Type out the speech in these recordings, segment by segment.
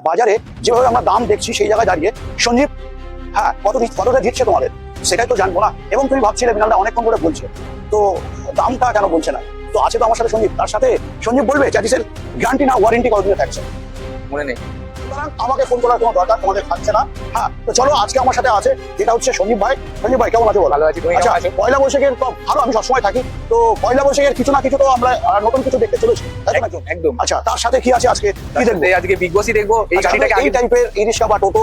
বাজারে যেভাবে আমরা দাম দেখছি সেই জায়গায় দাঁড়িয়ে, সঞ্জীব হ্যাঁ কত কতটা দিচ্ছে তোমাদের? সেটাই তো জানব না। এবং তুমি ভাবছিলে বিনালটা অনেকক্ষণ করে বলছে। তো দামটা কেন বলছে না? তো আছে তো আমার সাথে সঞ্জীব। তার সাথে সঞ্জীব বলবে চ্যাটিসের গ্যারান্টি না ওয়ারেন্টি কতদিনে থাকছে? মনে নেই। সুতরাং আমাকে ফোন করার কোনো দরকার তোমাদের থাকছে না। হ্যাঁ তো চলো আজকে আমার সাথে আছে যেটা হচ্ছে ভাই। ভাই কেমন আছো বলো? ভালো আছি আচ্ছা পয়লা বৈশাখের তো ভালো আমি সবসময় থাকি। তো পয়লা বৈশাখের কিছু না কিছু তো আমরা নতুন কিছু দেখতে চলেছি? একদম। আচ্ছা তার সাথে কি আছে আজকে? কি দেখব? আজকে বিগ বসই দেখব এই টাইপের ই রিক্সা বা টোটো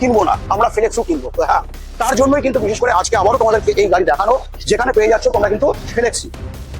কিনবো না। আমরা ফ্লেক্সও কিনবো। হ্যাঁ তার জন্যই কিন্তু বিশেষ করে আজকে আবারও তোমাদেরকে এই গাড়ি দেখানো যেখানে পেয়ে যাচ্ছ তোমরা কিন্তু ফ্লেক্সি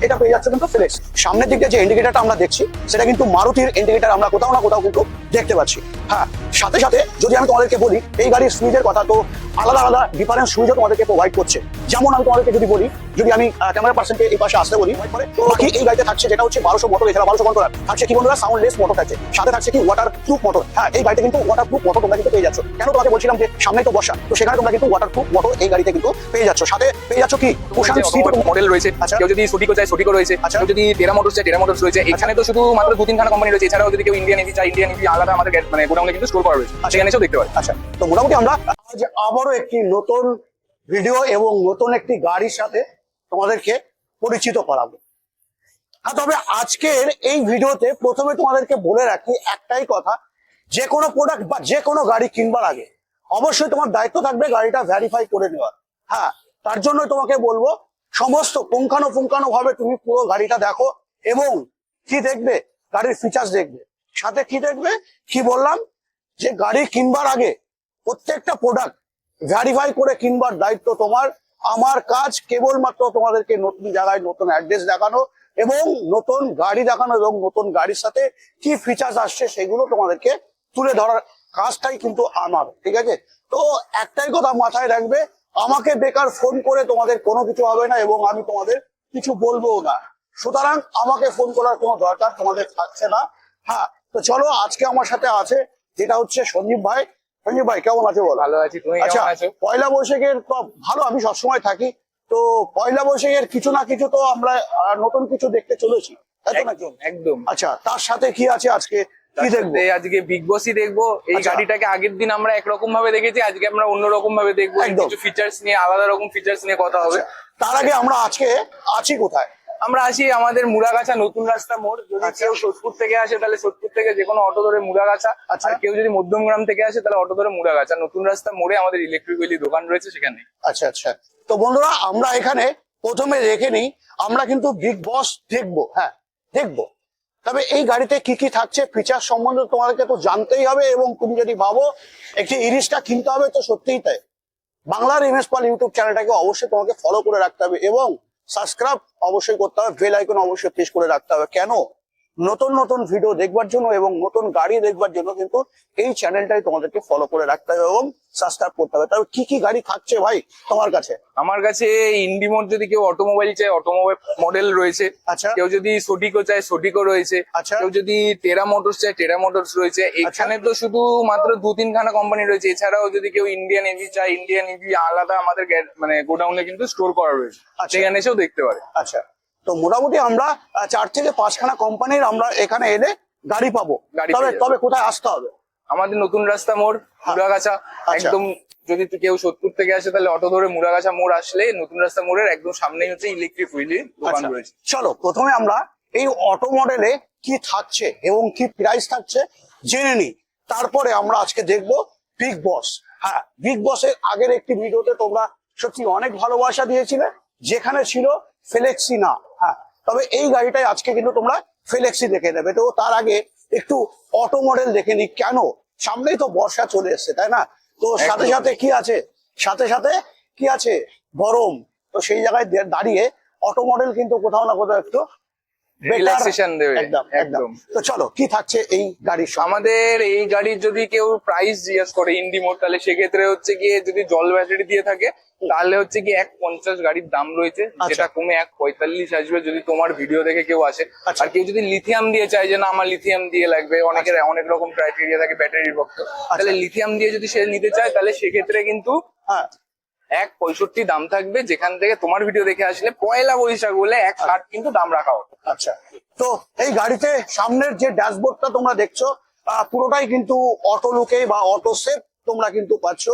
এটা হয়ে যাচ্ছে কিন্তু ফ্লেক্স সামনের দিকে যে ইন্ডিকেটারটা আমরা দেখছি, সেটা কিন্তু মারুতির ইন্ডিকেটার আমরা কোথাও না কোথাও কিন্তু দেখতে পাচ্ছি। হ্যাঁ সাথে সাথে যদি আমি তোমাদেরকে বলি এই গাড়ির সুইচের কথা তো আলাদা আলাদা ডিফারেন্ট সুইচও তোমাদেরকে প্রোভাইড করছে। যেমন আমি তোমাদেরকে যদি বলি যদি আমি ক্যামেরা পার্সেন্টকে এই পাশে আসতে বলি তো বাকি এই গাড়িতে থাকছে যেটা হচ্ছে বারোশো মোটর এছাড়া বারোশো কন্ট্রোলার থাকছে কি বন্ধুরা? সাউন্ডলেস মোটর থাকছে। সাথে থাকছে কি ওয়াটার প্রুফ মোটর হ্যাঁ এই গাড়িতে কিন্তু ওয়াটার প্রুফ মোটর তোমরা কিন্তু পেয়ে যাচ্ছ। কেন তোমাকে বলছিলাম যে সামনে তো বসা তো সেখানে তোমরা কিন্তু ওয়াটার প্রুফ মোটর এই গাড়িতে কিন্তু পেয়ে যাচ্ছ। সাথে পেয়ে যাচ্ছ কি? কুশান সিট মডেল রয়েছে। আচ্ছা। কেউ যদি সটিকো চায় সটিকো রয়েছে। আচ্ছা। কেউ যদি টেরা মোটরস চায় টেরা মোটরস রয়েছে। এখানে তো শুধু মাত্র দু তিনখানা কোম্পানি রয়েছে। এছাড়াও যদি কেউ ইন্ডিয়ান এভি চায় ইন্ডিয়ান এভি আলাদা আমাদের মানে গোডাউনে কিন্তু করা রয়েছে সেখানে এসেও দেখতে পারে আচ্ছা তো মোটামুটি আমরা আজ আবারও একটি নতুন ভিডিও এবং নতুন একটি গাড়ির সাথে তোমাদেরকে পরিচিত করাবো। হ্যাঁ তবে আজকের এই ভিডিওতে প্রথমে তোমাদেরকে বলে রাখি একটাই কথা, যে কোনো প্রোডাক্ট বা যে কোনো গাড়ি কিনবার আগে অবশ্যই তোমার দায়িত্ব থাকবে গাড়িটা ভ্যারিফাই করে নেওয়ার। হ্যাঁ তার জন্যই তোমাকে বলব, সমস্ত পুঙ্খানো ভাবে তুমি পুরো গাড়িটা দেখো এবং কি দেখবে, গাড়ির ফিচার্স দেখবে। সাথে কি দেখবে? কি বললাম? যে গাড়ি কিনবার আগে প্রত্যেকটা প্রোডাক্ট ভ্যারিফাই করে কিনবার দায়িত্ব তোমার। আমার কাজ কেবলমাত্র তোমাদেরকে নতুন জায়গায় নতুন অ্যাড্রেস দেখানো এবং নতুন গাড়ি দেখানো এবং নতুন গাড়ির সাথে কি ফিচার্স আসছে সেগুলো তোমাদেরকে তুলে ধরার কাজটাই কিন্তু আমার, ঠিক আছে? তো একটাই কথা মাথায় রাখবে, আমাকে বেকার ফোন করে তোমাদের কোনো কিছু হবে না এবং আমি তোমাদের কিছু বলব না। সুতরাং আমাকে ফোন করার কোনো দরকার তোমাদের থাকছে না। হ্যাঁ তো চলো আজকে আমার সাথে আছে যেটা হচ্ছে সঞ্জীব ভাই। সঞ্জীব ভাই কেমন আছে বল? ভালো আছি তুমি আচ্ছা পয়লা বৈশাখের তো ভালো আমি সবসময় থাকি। তো পয়লা বৈশাখের কিছু না কিছু তো আমরা নতুন কিছু দেখতে চলেছি। একদম? আচ্ছা তার সাথে কি আছে আজকে? কি তার দেখব? আজকে বিগ বসই দেখব। এই আচ্ছা। গাড়িটাকে আগের দিন আমরা একরকম ভাবে দেখেছি আজকে আমরা অন্যরকম ভাবে দেখব। কিছু ফিচার্স নিয়ে আলাদা রকম ফিচার্স নিয়ে কথা হবে। তার আগে আমরা আজকে আছি কোথায়? আমরা আসি আমাদের মুড়াগাছা নতুন রাস্তা মোড়। যদি আচ্ছা। কেউ সোদপুর থেকে আসে তাহলে সোদপুর থেকে যে কোনো অটো ধরে মুড়াগাছা। আচ্ছা। আর কেউ যদি মধ্যমগ্রাম থেকে আসে তাহলে অটো ধরে মুড়াগাছা। নতুন রাস্তা মোড়ে আমাদের ইলেকট্রিক ওয়েলি দোকান রয়েছে সেখানে। আচ্ছা আচ্ছা। তো বন্ধুরা আমরা এখানে প্রথমে রেখে নিই আমরা কিন্তু বিগ বস দেখব হ্যাঁ দেখব। তবে এই গাড়িতে কি কি থাকছে ফিচার সম্বন্ধে তোমাদেরকে তো জানতেই হবে এবং তুমি যদি ভাবো একটি ইরিশটা কিনতে হবে তো সত্যিই তাই। বাংলার এমএস পাল ইউটিউব চ্যানেলটাকে অবশ্যই তোমাকে ফলো করে রাখতে হবে এবং সাবস্ক্রাইব অবশ্যই করতে হবে বেল আইকন অবশ্যই প্রেস করে রাখতে হবে। কেন? নতুন নতুন ভিডিও দেখবার জন্য এবং নতুন গাড়ি দেখবার জন্য কিন্তু এই চ্যানেলটাই তোমাদেরকে ফলো করে রাখতে হবে এবং সাবস্ক্রাইব করতে হবে। তবে কি কি গাড়ি থাকছে ভাই তোমার কাছে? আমার কাছে ইন্ডিমোড যদি কেউ অটোমোবাইল চায় অটোমোবাইল মডেল রয়েছে। আচ্ছা। কেউ যদি সোটিকো চায় সোটিকো রয়েছে। আচ্ছা। কেউ যদি টেরা মোটরস চায় টেরা মোটরস রয়েছে। এখানে তো শুধু মাত্র দু তিনখানা কোম্পানি রয়েছে। এছাড়াও যদি কেউ ইন্ডিয়ান এভি চায় ইন্ডিয়ান এভি আলাদা আমাদের মানে গোডাউনে কিন্তু স্টোর করা রয়েছে। আচ্ছা। সেখানে এসেও দেখতে পারে। আচ্ছা। তো মোটামুটি আমরা চার থেকে পাঁচখানা কোম্পানির আমরা এখানে এলে গাড়ি পাবো। তবে তবে কোথায় আসতে হবে? আমাদের নতুন রাস্তা মোড় মুড়াগাছা। আচ্ছা। একদম যদি কেউ সোদপুর থেকে আসে তাহলে অটো ধরে মুড়াগাছা মোড় আসলে নতুন রাস্তা মোড়ের একদম সামনেই হচ্ছে ইলেকট্রিক হুইলি দোকান আচ্ছা, রয়েছে। চলো প্রথমে আমরা এই অটো মডেলে কি থাকছে এবং কি প্রাইস থাকছে জেনে নিই। তারপরে আমরা আজকে দেখব বিগ বস হ্যাঁ বিগ বসের আগের একটি ভিডিওতে তোমরা সত্যি অনেক ভালোবাসা দিয়েছিলে। যেখানে ছিল ফেলেক্সি না। হ্যাঁ তবে এই গাড়িটাই আজকে কিন্তু তোমরা ফেলেক্সি দেখে নেবে। তো তার আগে একটু অটো মডেল দেখে নিই। কেন? সামনেই তো বর্ষা চলে এসছে তাই না? তো সাথে সাথে কি আছে? সাথে সাথে কি আছে? গরম। তো সেই জায়গায় দাঁড়িয়ে অটো মডেল কিন্তু কোথাও না কোথাও একটু রিল্যাক্সেশন দেবে। একদম একদম। তো চলো কি থাকছে এই গাড়ির আমাদের এই গাড়ির যদি কেউ প্রাইস জিজ্ঞেস করে তাহলে সেক্ষেত্রে হচ্ছে গিয়ে যদি জল ব্যাটারি দিয়ে থাকে তাহলে হচ্ছে কি এক পঞ্চাশ গাড়ির দাম রয়েছে আচ্ছা। যেটা কমে এক পঁয়তাল্লিশ আসবে যদি তোমার ভিডিও দেখে কেউ আসে। আচ্ছা। আর কেউ যদি লিথিয়াম দিয়ে চায় যে না আমার লিথিয়াম দিয়ে লাগবে। অনেকের অনেক রকম ক্রাইটেরিয়া থাকে ব্যাটারির ভক্ত তাহলে লিথিয়াম দিয়ে যদি সে নিতে চায় তাহলে সেক্ষেত্রে কিন্তু হ্যাঁ। এক পঁয়ষট্টি দাম থাকবে যেখান থেকে তোমার ভিডিও দেখে আসলে পয়লা বৈশাখ বলে এক ষাট কিন্তু দাম রাখা হবে। আচ্ছা। তো এই গাড়িতে সামনের যে ড্যাশবোর্ডটা তোমরা দেখছ পুরোটাই কিন্তু অটো লুকে বা অটো সেফ তোমরা কিন্তু পাচ্ছ।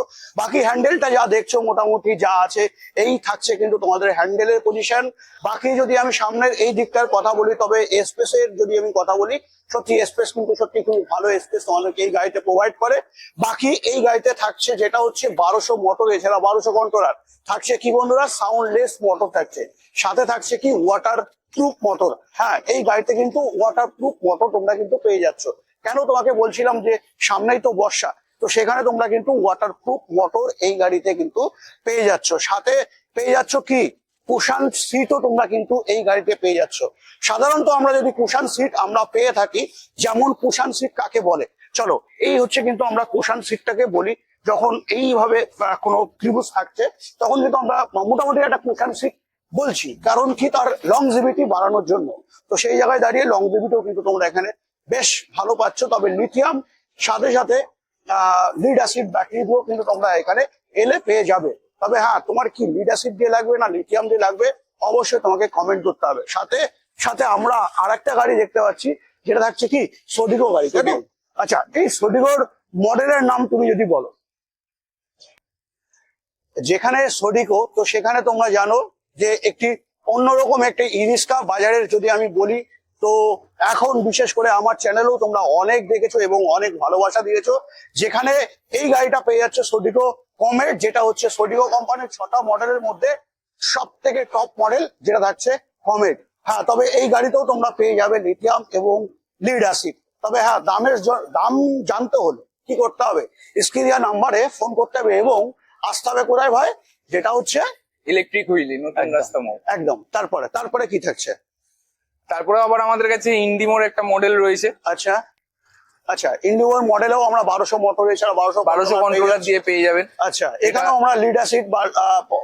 বাকি হ্যান্ডেলটা যা দেখছ মোটামুটি যা আছে, এই থাকছে কিন্তু তোমাদের হ্যান্ডেলের পজিশন বাকি যদি আমি সামনের এই দিকটার কথা বলি, তবে স্পেসের যদি আমি কথা বলি, সত্যি স্পেস কিন্তু সত্যি খুব ভালো স্পেস তোমাদেরকে এই গাড়িতে প্রোভাইড করে। বাকি এই গাড়িতে থাকছে যেটা হচ্ছে বারোশো মোটর এছাড়া বারোশো কন্ট্রোলার থাকছে কি বন্ধুরা? সাউন্ডলেস মোটর থাকছে। সাথে থাকছে কি? ওয়াটার প্রুফ মোটর হ্যাঁ এই গাড়িতে কিন্তু ওয়াটার প্রুফ মোটর তোমরা কিন্তু পেয়ে যাচ্ছ। কেন তোমাকে বলছিলাম যে সামনেই তো বর্ষা? তো সেখানে তোমরা কিন্তু ওয়াটার প্রুফ মোটর এই গাড়িতে কিন্তু পেয়ে যাচ্ছ। সাথে পেয়ে যাচ্ছ কি? কুশান সিটও তোমরা কিন্তু এই গাড়িতে পেয়ে যাচ্ছ। সাধারণত আমরা যদি কুশান সিট আমরা পেয়ে থাকি, যেমন কুশান সিট কাকে বলে? চলো, এই হচ্ছে কিন্তু আমরা কুশান সিটটাকে বলি। যখন এইভাবে কোনো ত্রিভুজ থাকছে, তখন কিন্তু আমরা মোটামুটি একটা কুশান সিট বলছি। কারণ কি? তার লংজিভিটি বাড়ানোর জন্য। তো সেই জায়গায় দাঁড়িয়ে লংজিভিটিও কিন্তু তোমরা এখানে বেশ ভালো পাচ্ছ। তবে লিথিয়াম সাথে সাথে লিড অ্যাসিড ব্যাটারি দিয়েও কিন্তু তোমরা এখানে এলে পেয়ে যাবে। তবে হ্যাঁ তোমার কি লিডারশিপ দিয়ে লাগবে না লিথিয়াম দিয়ে লাগবে? অবশ্যই তোমাকে কমেন্ট করতে হবে। সাথে সাথে আমরা আর একটা গাড়ি দেখতে পাচ্ছি যেটা থাকছে কি? সোডিগো গাড়ি তাই? আচ্ছা এই সোডিগোর মডেলের নাম তুমি যদি বলো। যেখানে সোডিকো তো সেখানে তোমরা জানো যে একটি অন্যরকম একটি ইরিস্কা বাজারের যদি আমি বলি তো এখন বিশেষ করে আমার চ্যানেলও তোমরা অনেক দেখেছ এবং অনেক ভালোবাসা দিয়েছ। যেখানে এই গাড়িটা পেয়ে যাচ্ছে সোডিকো কমেট যেটা হচ্ছে সোডিকো কোম্পানির ছটা মডেলের মধ্যে সব থেকে টপ মডেল যেটা থাকছে কমেট হ্যাঁ তবে এই গাড়িতেও তোমরা পেয়ে যাবে লিথিয়াম এবং লিড অ্যাসিড তবে হ্যাঁ দামের দাম জানতে হলে কি করতে হবে? স্ক্রিয়া নাম্বারে ফোন করতে হবে এবং আসতে হবে কোথায় ভাই? যেটা হচ্ছে ইলেকট্রিক হুইলি নতুন রাস্তা একদম। তারপরে তারপরে কি থাকছে? তারপরে আবার আমাদের কাছে ইন্ডিমোর একটা মডেল রয়েছে। আচ্ছা। আচ্ছা ইন্ডিওর মডেলেও আমরা বারোশো মোটর এছাড়া বারোশো বারোশো কন্ট্রোলার দিয়ে পেয়ে যাবেন। আচ্ছা এখানেও আমরা লিড অ্যাসিড বা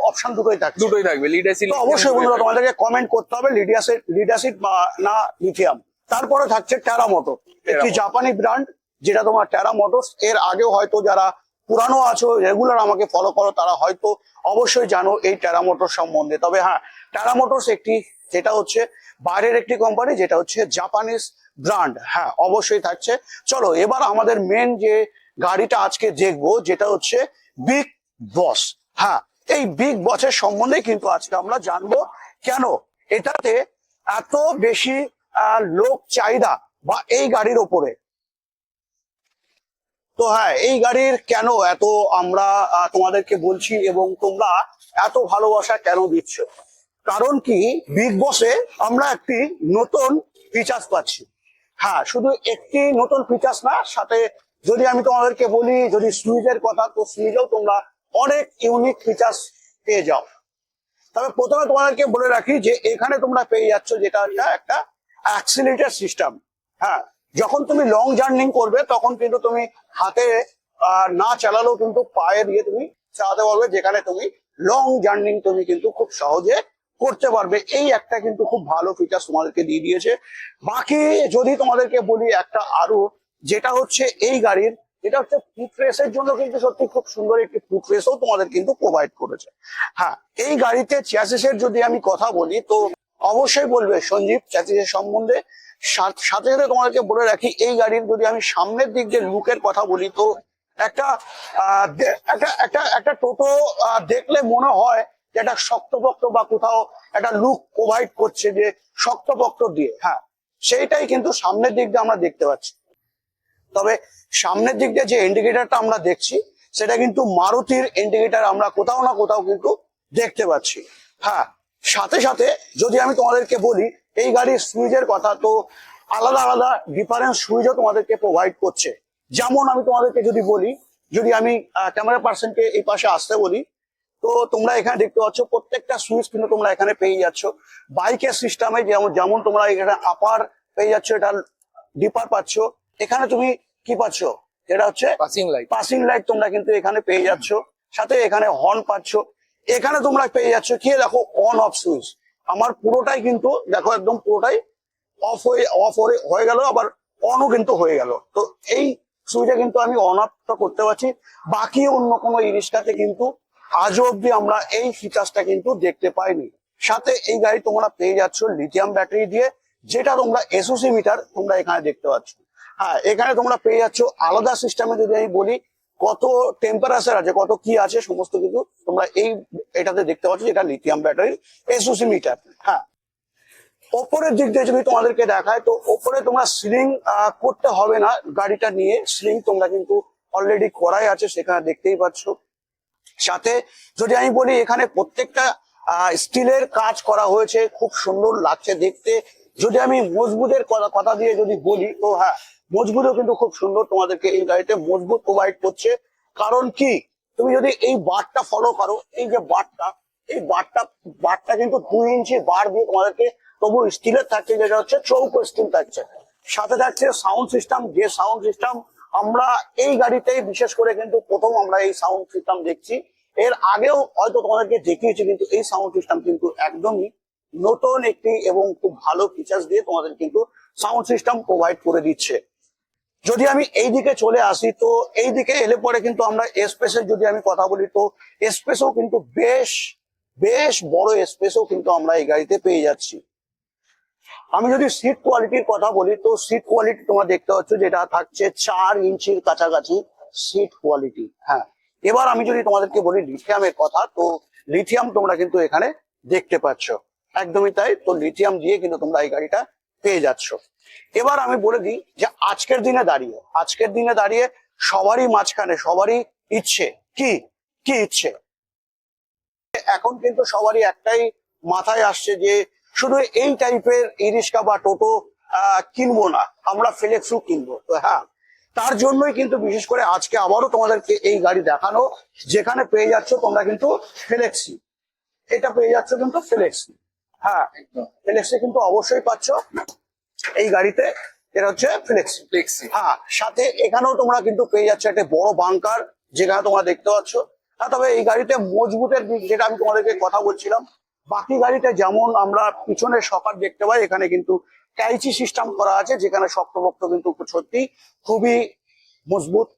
অপশন দুটোই থাকছে। দুটোই থাকবে লিড অ্যাসিড তো অবশ্যই বন্ধুরা তোমাদেরকে কমেন্ট করতে হবে লিড অ্যাসিড লিড অ্যাসিড বা না লিথিয়াম তারপরে থাকছে টেরা মোটর একটি জাপানি ব্র্যান্ড যেটা তোমার টেরা মোটরস এর আগেও হয়তো যারা পুরানো আছো রেগুলার আমাকে ফলো করো তারা হয়তো অবশ্যই জানো এই টেরা মোটর সম্বন্ধে। তবে হ্যাঁ টেরা মোটরস একটি যেটা হচ্ছে বাইরের একটি কোম্পানি যেটা হচ্ছে জাপানিজ ব্র্যান্ড হ্যাঁ অবশ্যই থাকছে। চলো, এবার আমাদের মেন যে গাড়িটা আজকে দেখব, যেটা হচ্ছে বিগ বস হ্যাঁ এই বিগ বসের সম্বন্ধে কিন্তু আজকে আমরা জানব কেন? এটাতে এত বেশি লোক চাহিদা বা এই গাড়ির ওপরে। তো হ্যাঁ এই গাড়ির কেন এত আমরা তোমাদেরকে বলছি এবং তোমরা এত ভালোবাসা কেন দিচ্ছ? কারণ কি? বিগ বসে আমরা একটি নতুন ফিচার্স পাচ্ছি। হ্যাঁ শুধু একটি নতুন ফিচার্স না, সাথে যদি আমি তোমাদেরকে বলি, যদি সুইচের কথা, তো সুইচেও তোমরা অনেক ইউনিক ফিচার্স পেয়ে যাও। তবে প্রথমে তোমাদেরকে বলে রাখি যে, এখানে তোমরা পেয়ে যাচ্ছ যেটা হচ্ছে একটা অ্যাক্সিলেটার সিস্টেম হ্যাঁ যখন তুমি লং জার্নিং করবে, তখন কিন্তু তুমি হাতে না চালালেও কিন্তু পায়ে দিয়ে তুমি চালাতে পারবে, যেখানে তুমি লং জার্নিং তুমি কিন্তু খুব সহজে করতে পারবে, এই একটা কিন্তু খুব ভালো ফিচার তোমাদেরকে দিয়ে দিয়েছে। বাকি যদি তোমাদেরকে বলি একটা আরও, যেটা হচ্ছে এই গাড়ির, এটা হচ্ছে ফুট জন্য কিন্তু সত্যি খুব সুন্দর একটি ফুট তোমাদের কিন্তু প্রোভাইড করেছে। হ্যাঁ এই গাড়িতে চ্যাসিসের যদি আমি কথা বলি, তো অবশ্যই বলবে সঞ্জীব চ্যাসিসের সম্বন্ধে। সাথ- সাথে তোমাদেরকে বলে রাখি, এই গাড়ির যদি আমি সামনের দিক দিয়ে লুকের কথা বলি, তো একটা একটা একটা একটা টোটো দেখলে মনে হয় একটা শক্তপোক্ত বা কোথাও একটা লুক প্রোভাইড করছে যে শক্তপোক্ত দিয়ে হ্যাঁ সেইটাই কিন্তু সামনের দিক দিয়ে আমরা দেখতে পাচ্ছি। তবে সামনের দিক দিয়ে যে ইন্ডিকেটারটা আমরা দেখছি, সেটা কিন্তু মারুতির ইন্ডিকেটার আমরা কোথাও না কোথাও কিন্তু দেখতে পাচ্ছি। হ্যাঁ সাথে সাথে যদি আমি তোমাদেরকে বলি, এই গাড়ির সুইচের কথা তো আলাদা আলাদা ডিফারেন্স সুইচও তোমাদেরকে প্রোভাইড করছে। যেমন আমি তোমাদেরকে যদি বলি, যদি আমি ক্যামেরা পার্সনকে এই পাশে আসতে বলি তো তোমরা এখানে দেখতে পাচ্ছ প্রত্যেকটা সুইচ কিন্তু তোমরা এখানে পেয়ে যাচ্ছ। বাইকের সিস্টেমে যেমন যেমন তোমরা এখানে আপার পেয়ে যাচ্ছ এটা ডিপার পাচ্ছ। এখানে তুমি কি পাচ্ছ? এটা হচ্ছে পাসিং লাইট পাসিং লাইট তোমরা কিন্তু এখানে পেয়ে যাচ্ছ। সাথে এখানে হর্ন পাচ্ছ। এখানে তোমরা পেয়ে যাচ্ছ কি দেখো অন অফ সুইচ আমার পুরোটাই কিন্তু দেখো একদম পুরোটাই অফ হয়ে অফ হয়ে গেল আবার অনও কিন্তু হয়ে গেল। তো এই সুইচে কিন্তু আমি অন অফটা করতে পারছি। বাকি অন্য কোনো ইরিশকাতে কিন্তু আজও অব্দি আমরা এই ফিচার্সটা কিন্তু দেখতে পাইনি। সাথে এই গাড়ি তোমরা পেয়ে যাচ্ছ লিথিয়াম ব্যাটারি দিয়ে, যেটা তোমরা এসওসি মিটার তোমরা এখানে দেখতে পাচ্ছ। হ্যাঁ এখানে তোমরা পেয়ে যাচ্ছ আলাদা সিস্টেমে যদি আমি বলি, কত টেম্পারেচার আছে, কত কি আছে, সমস্ত কিছু তোমরা এই এটাতে দেখতে পাচ্ছ যেটা লিথিয়াম ব্যাটারির এসওসি মিটার হ্যাঁ ওপরের দিক দিয়ে যদি তোমাদেরকে দেখায়, তো ওপরে তোমরা সিলিং করতে হবে না গাড়িটা নিয়ে। সিলিং তোমরা কিন্তু অলরেডি করাই আছে, সেখানে দেখতেই পাচ্ছ। সাথে যদি আমি বলি এখানে প্রত্যেকটা স্টিলের কাজ করা হয়েছে, খুব সুন্দর লাগছে দেখতে। যদি আমি মজবুতের কথা দিয়ে যদি বলি, তো হ্যাঁ মজবুতও কিন্তু খুব সুন্দর তোমাদেরকে এই গাড়িতে মজবুত প্রোভাইড করছে। কারণ কি? তুমি যদি এই বারটা ফলো করো, এই যে বারটা, এই বারটা বারটা কিন্তু দুই ইঞ্চি বার দিয়ে তোমাদেরকে তবু স্টিলের থাকছে, যেটা হচ্ছে চৌকো স্টিল থাকছে। সাথে থাকছে সাউন্ড সিস্টেম যে সাউন্ড সিস্টেম আমরা এই গাড়িতেই বিশেষ করে কিন্তু প্রথম আমরা এই সাউন্ড সিস্টেম দেখছি। এর আগেও হয়তো তোমাদেরকে দেখিয়েছি, কিন্তু এই সাউন্ড সিস্টেম কিন্তু একদমই নতুন একটি এবং খুব ভালো ফিচার্স দিয়ে তোমাদের কিন্তু সাউন্ড সিস্টেম প্রোভাইড করে দিচ্ছে। যদি আমি এই দিকে চলে আসি, তো এই দিকে এলে পরে কিন্তু আমরা এসপেসের যদি আমি কথা বলি, তো এসপেসও কিন্তু বেশ বেশ বড় এসপেসও কিন্তু আমরা এই গাড়িতে পেয়ে যাচ্ছি। আমি যদি সিট কোয়ালিটির কথা বলি, তো সিট কোয়ালিটি তোমার দেখতে পাচ্ছ যেটা থাকছে চার ইঞ্চির কাছাকাছি সিট কোয়ালিটি হ্যাঁ। এবার আমি যদি তোমাদেরকে বলি লিথিয়ামের কথা, তো লিথিয়াম তোমরা কিন্তু এখানে দেখতে পাচ্ছ। একদমই তাই। তো লিথিয়াম দিয়ে কিন্তু তোমরা এই গাড়িটা পেয়ে যাচ্ছ। এবার আমি বলে দিই যে আজকের দিনে দাঁড়িয়ে, আজকের দিনে দাঁড়িয়ে সবারই মাঝখানে, সবারই ইচ্ছে কি? কি ইচ্ছে? এখন কিন্তু সবারই একটাই মাথায় আসছে যে শুধু এই টাইপের ই রিক্সা বা টোটো কিনবো না। আমরা ফ্লেক্সু কিনবো। তো হ্যাঁ তার জন্যই কিন্তু বিশেষ করে আজকে আবারও তোমাদেরকে এই গাড়ি দেখানো যেখানে পেয়ে যাচ্ছ তোমরা কিন্তু ফ্লেক্সি এটা পেয়ে যাচ্ছ কিন্তু ফ্লেক্সি হ্যাঁ একদম। ফ্লেক্সি কিন্তু অবশ্যই পাচ্ছ এই গাড়িতে। এটা হচ্ছে ফ্লেক্সি ফ্লেক্সি হ্যাঁ সাথে এখানেও তোমরা কিন্তু পেয়ে যাচ্ছ একটা বড় বাংকার যেখানে তোমরা দেখতে পাচ্ছ। হ্যাঁ তবে এই গাড়িতে মজবুতের দিক যেটা আমি তোমাদেরকে কথা বলছিলাম বাকি গাড়িতে যেমন আমরা পিছনে সকার দেখতে পাই, এখানে কিন্তু ক্যাইচি সিস্টেম করা আছে, যেখানে শক্তপোক্ত কিন্তু সত্যি খুবই মজবুত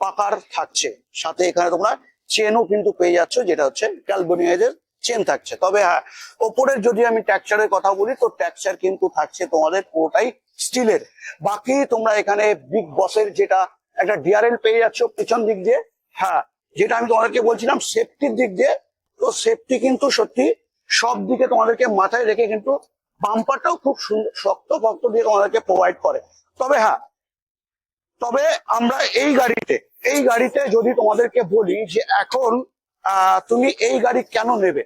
পাকার থাকছে। সাথে এখানে তোমরা চেনও কিন্তু পেয়ে যাচ্ছ, যেটা হচ্ছে ক্যালবোনিয়াজের চেন থাকছে। তবে হ্যাঁ ওপরের যদি আমি ট্যাক্সারের কথা বলি, তো ট্যাক্সার কিন্তু থাকছে তোমাদের পুরোটাই স্টিলের। বাকি তোমরা এখানে বিগ বসের যেটা একটা ডিআরএল পেয়ে যাচ্ছ, পিছন দিক দিয়ে। হ্যাঁ যেটা আমি তোমাদেরকে বলছিলাম সেফটির দিক দিয়ে তো সেফটি কিন্তু সত্যি সব দিকে তোমাদেরকে মাথায় রেখে কিন্তু বাম্পারটাও খুব সুন্দর শক্ত ভক্ত দিয়ে তোমাদেরকে প্রোভাইড করে। তবে হ্যাঁ তবে আমরা এই গাড়িতে এই গাড়িতে যদি তোমাদেরকে বলি যে এখন তুমি এই গাড়ি কেন নেবে?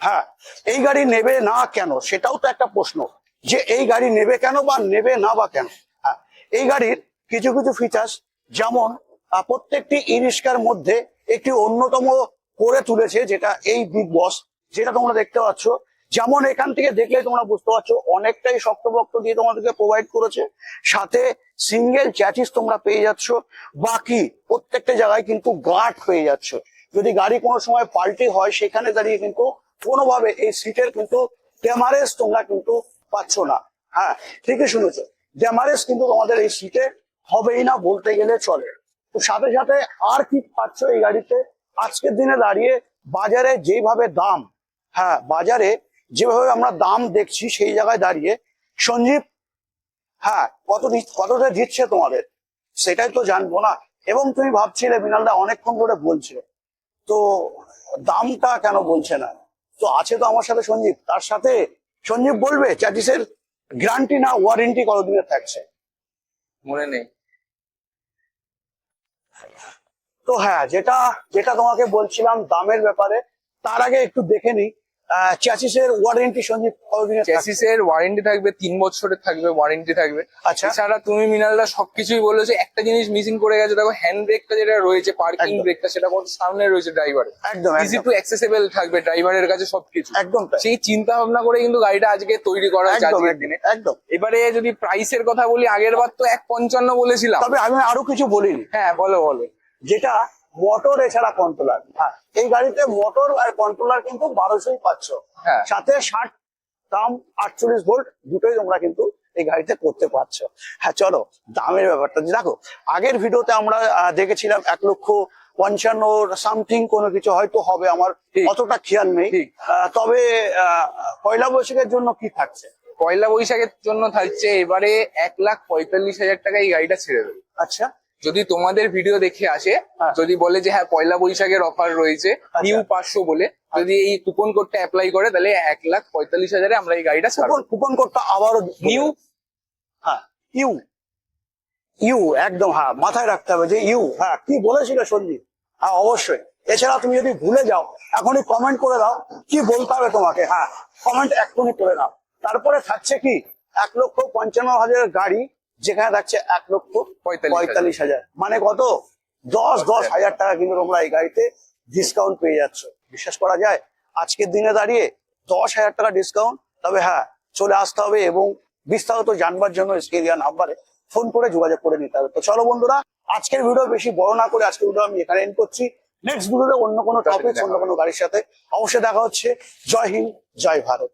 হ্যাঁ এই গাড়ি নেবে না কেন? সেটাও তো একটা প্রশ্ন। যে এই গাড়ি নেবে কেন বা নেবে না বা কেন? হ্যাঁ এই গাড়ির কিছু কিছু ফিচার্স যেমন প্রত্যেকটি ই রিক্সার মধ্যে একটি অন্যতম করে তুলেছে যেটা এই বিগ বস যেটা তোমরা দেখতে পাচ্ছ। যেমন এখান থেকে দেখলে তোমরা বুঝতে পারছ, অনেকটাই শক্তপোক্ত দিয়ে তোমাদেরকে প্রোভাইড করেছে। সাথে সিঙ্গেল চ্যাচিস তোমরা পেয়ে যাচ্ছ। বাকি প্রত্যেকটা জায়গায় কিন্তু গার্ড পেয়ে যাচ্ছ। যদি গাড়ি কোনো সময় পাল্টি হয়, সেখানে দাঁড়িয়ে কিন্তু কোনোভাবে এই সিটের কিন্তু ড্যামারেজ তোমরা কিন্তু পাচ্ছ না। হ্যাঁ ঠিকই শুনেছো। ড্যামারেজ কিন্তু তোমাদের এই সিটে হবেই না, বলতে গেলে চলে। তো সাথে সাথে আর কি পাচ্ছ এই গাড়িতে? আজকের দিনে দাঁড়িয়ে বাজারে যেভাবে দাম হ্যাঁ বাজারে যেভাবে আমরা দাম দেখছি সেই জায়গায় দাঁড়িয়ে, সঞ্জীব হ্যাঁ কত কতটা দিচ্ছে তোমাদের? সেটাই তো জানব না। এবং তুমি ভাবছিলে বিনালদা অনেকক্ষণ ধরে বলছে। তো দামটা কেন বলছে না? তো আছে তো আমার সাথে সঞ্জীব। তার সাথে সঞ্জীব বলবে, চ্যাটিসের গ্যারান্টি না, ওয়ারেন্টি কতদিনের থাকছে? মনে নেই। তো হ্যাঁ যেটা যেটা তোমাকে বলছিলাম দামের ব্যাপারে তার আগে একটু দেখে নি চ্যাচিসের ওয়ারেন্টি সঞ্জীব কতদিনের থাকছে? চ্যাসিসের ওয়ারেন্টি থাকবে তিন বছরের থাকবে ওয়ারেন্টি থাকবে। আচ্ছা। এছাড়া তুমি মিনালদা সবকিছুই বলেছ একটা জিনিস মিসিং করে গেছে দেখো হ্যান্ড ব্রেকটা যেটা রয়েছে পার্কিং। ব্রেকটা সেটা কত সামনে রয়েছে ড্রাইভার একদম ইজি টু অ্যাক্সেসেবল থাকবে ড্রাইভারের কাছে সবকিছু। একদম সেই চিন্তা ভাবনা করে কিন্তু গাড়িটা আজকে তৈরি করা হয়েছে একদম আজকের দিনে। একদম। এবারে যদি প্রাইসের কথা বলি আগের বার তো এক পঞ্চান্ন বলেছিলাম। তবে আমি আরও কিছু বলিনি। হ্যাঁ বলো বলো। যেটা মোটর এছাড়া কন্ট্রোলার হ্যাঁ। এই গাড়িতে মোটর আর কন্ট্রোলার কিন্তু বারোশোই পাচ্ছ হ্যাঁ। সাথে ষাট দাম আটচল্লিশ ভোল্ট দুটোই তোমরা কিন্তু এই গাড়িতে করতে পারছ। হ্যাঁ চলো দামের ব্যাপারটা। দেখো আগের ভিডিওতে আমরা দেখেছিলাম এক লক্ষ পঞ্চান্ন সামথিং কোনো কিছু হয়তো হবে আমার অতটা খেয়াল নেই। তবে আহ, পয়লা বৈশাখের জন্য কি থাকছে? পয়লা বৈশাখের জন্য থাকছে এবারে এক লাখ পঁয়তাল্লিশ হাজার টাকা এই গাড়িটা ছেড়ে দেবে। আচ্ছা। যদি তোমাদের ভিডিও দেখে আসে হ্যাঁ। যদি বলে যে হ্যাঁ পয়লা বৈশাখের অফার রয়েছে নিউ পাঁচশো বলে যদি এই কুপন কোডটা অ্যাপ্লাই করে তাহলে এক লাখ পঁয়তাল্লিশ হাজারে আমরা এই গাড়িটা ছাড়বো কুপন কোডটা আবারও নিউ হ্যাঁ ইউ ইউ একদম হ্যাঁ মাথায় রাখতে হবে যে ইউ হ্যাঁ কি বলেছিল সঞ্জীব? হ্যাঁ অবশ্যই। এছাড়া তুমি যদি ভুলে যাও এখনই কমেন্ট করে দাও কি বলতে হবে তোমাকে? হ্যাঁ কমেন্ট এখনই করে দাও। তারপরে থাকছে কি? এক লক্ষ পঞ্চান্ন হাজারের গাড়ি যেখানে থাকছে এক লক্ষ পঁয়তাল্লিশ হাজার। মানে কত? দশ দশ হাজার টাকা কিন্তু তোমরা এই গাড়িতে ডিসকাউন্ট পেয়ে যাচ্ছ। বিশ্বাস করা যায়? আজকের দিনে দাঁড়িয়ে দশ হাজার টাকা ডিসকাউন্ট তবে হ্যাঁ চলে আসতে হবে এবং বিস্তারিত জানবার জন্য স্কেরিয়া নাম্বারে ফোন করে যোগাযোগ করে নিতে হবে। তো চলো বন্ধুরা আজকের ভিডিও বেশি বড় না করে আজকের ভিডিও আমি এখানে এন্ড করছি। নেক্সট ভিডিওতে অন্য কোনো টপিক অন্য কোনো গাড়ির সাথে অবশ্যই দেখা হচ্ছে। জয় হিন্দ জয় ভারত।